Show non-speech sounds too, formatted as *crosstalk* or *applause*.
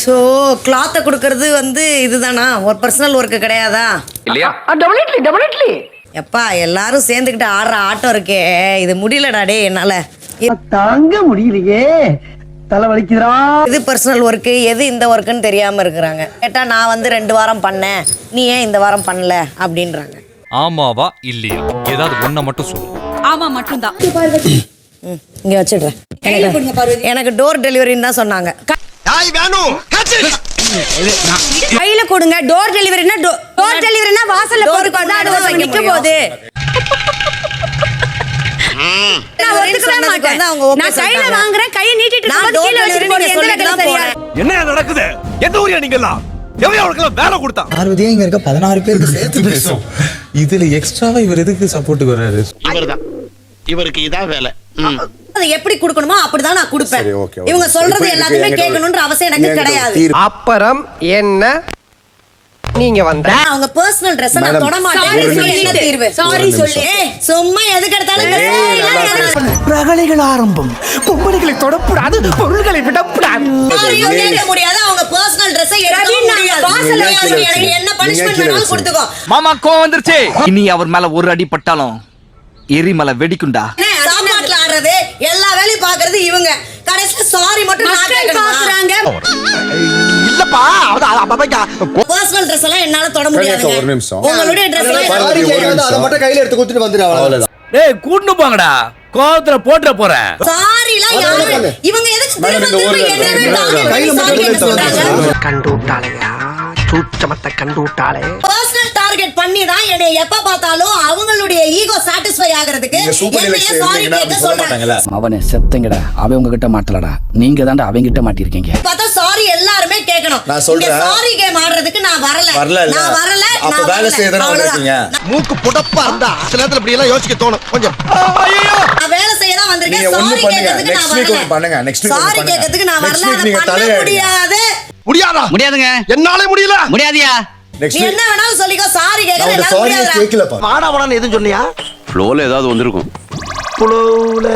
So கிளாத்தை கொடுக்கறது வந்து இதுதானா? ஒரு பர்சனல் ஒர்க்கு கிடையாதா? இல்லையா? டெபினெட்லி டெபினெட்லி எப்பா எல்லாரும் சேர்ந்துக்கிட்டு ஆடுற ஆட்டம் இருக்கே. இது முடியலடா டே என்னால. தாங்க முடியலையே. தலை வலிக்குதுடா. எது பர்சனல் ஒர்க்கு எது இந்த ஒர்க்குன்னு தெரியாம இருக்கிறாங்க. கேட்டா நான் வந்து ரெண்டு வாரம் பண்ணேன். நீ ஏன் இந்த வாரம் பண்ணல? அப்படின்றாங்க. ஆமாவா இல்லையா? ஏதாவது ஒன்ன மட்டும் சொல்லு. ஆமா மட்டும்தான். ம், இங்க வச்சிடுறேன். எனக்கு எனக்கு டோர் டெலிவரின்னு தான் சொன்னாங்க. கையில கொடுங்க. டோர் டெலிவரினா டோர் டெலிவரினா வாசல்ல போட்டு கொண்டு கொண்டாடு வைக்க நிக்க. போகுது வந்து. என்ன நடக்குது? எந்த ஊரியா வேலை கொடுத்தா? பார்வதியே இங்க இருக்க பதினாறு பேருக்கு *laughs* சேர்த்து பேசும் இதுல எக்ஸ்ட்ராவா இவர் எதுக்கு சப்போர்ட்டுக்கு வர்றாரு? இவர்தான். இவருக்கு இதான் வேலை. அதை எப்படி கொடுக்கணுமோ அப்படிதான் நான் கொடுப்பேன். சரி. இவங்க சொல்றது எல்லாத்தையுமே கேட்கணுன்ற அவசியம் எனக்கு கிடையாது. அப்புறம் என்ன? நீங்க வந்த நான் அவங்க பர்சனல் ட்ரெஸ் நான் தொட மாட்டேன். தீர்வு? Sorry சொல்லு. சும்மா எதுக்கு எடுத்தாலும் ரகளைகள் ஆரம்பம். பொம்பளைகளை தொடக்கூடாது பொருள்களை கேட்க முடியாது. அவங்க பர்சனல் எடுக்க முடியாது. வாசல்ல எனக்கு வச்சிருங்க. என்ன வேணாலும் வச்சிருங்க. கொடுத்துக்கோ. மாமா கோவம் வந்துருச்சு. இனி அவர் மேல ஒரு அடி பட்டாலும் எரிமலை வெடிக்குண்டா ஆடுறது எல்லா வேலையும் பாக்குறது இவங்க. கடைசியில சாரி மட்டும் நான் இல்லப்பா பர்சனல் எல்லாம் என்னால தொட முடியாது ஒரு நிமிஷம். உங்களுடைய ட்ரெஸ் பார்வதி, எல்லாம் ஒரு நிமிஷம். கையில எடுத்து கொடுத்துட்டு வந்துரு அவ்வளவுதான். டேய் கூட்டு போங்கடா. கோவத்துல போட்டுற போறேன் யாரு பண்ணு. இவங்க எதுக்கு திரும்ப திரும்ப என்னவே கையில மட்டும் சொல்றாங்க. கண்டு சூச்சமத்தை கண்டு டார்கெட் பண்ணி தான் என்னை எப்ப பார்த்தாலும் அவங்களுடைய ஈகோ சாட்டிஸ்ஃபை ஆகுறதுக்கு என்னைய சாரி கேட்க சொல்றாங்க அவனை செத்தங்கடா அவன் உங்ககிட்ட மாட்டலடா நீங்க தாண்டா அவங்கிட்ட மாட்டிருக்கீங்க பார்த்தா சாரி எல்லாருமே கேட்கணும் நான் சொல்றேன். சாரி கேம் ஆடுறதுக்கு நான் வரல வரல. நான் வரல அப்ப வேலை வரல. செய்ய தானே அவ்வளவுதான். வந்திருக்கீங்க. மூக்கு புடப்பா இருந்தா சில நேரத்துல இப்படி எல்லாம் யோசிக்க தோணும் கொஞ்சம் நான் வேலை செய்ய தான் வந்திருக்கேன் சாரி. கேட்கறதுக்கு நான் வரல பண்ணுங்க. Week ஒண்ணு சாரி. கேட்கறதுக்கு நான் வரல நீங்க தலையை. முடியாது முடியாதா முடியாதுங்க என்னாலே முடியல முடியாதியா நெக்ஸ்ட் என்ன வேணாலும் சொல்லிக்கோ. சாரி நான் முடியாதுடா. கேட்கலப்பா வாடா வாடான்னு எதுவும் சொன்னியா? ஃப்ளோல ஏதாவது வந்திருக்கும். புலவுல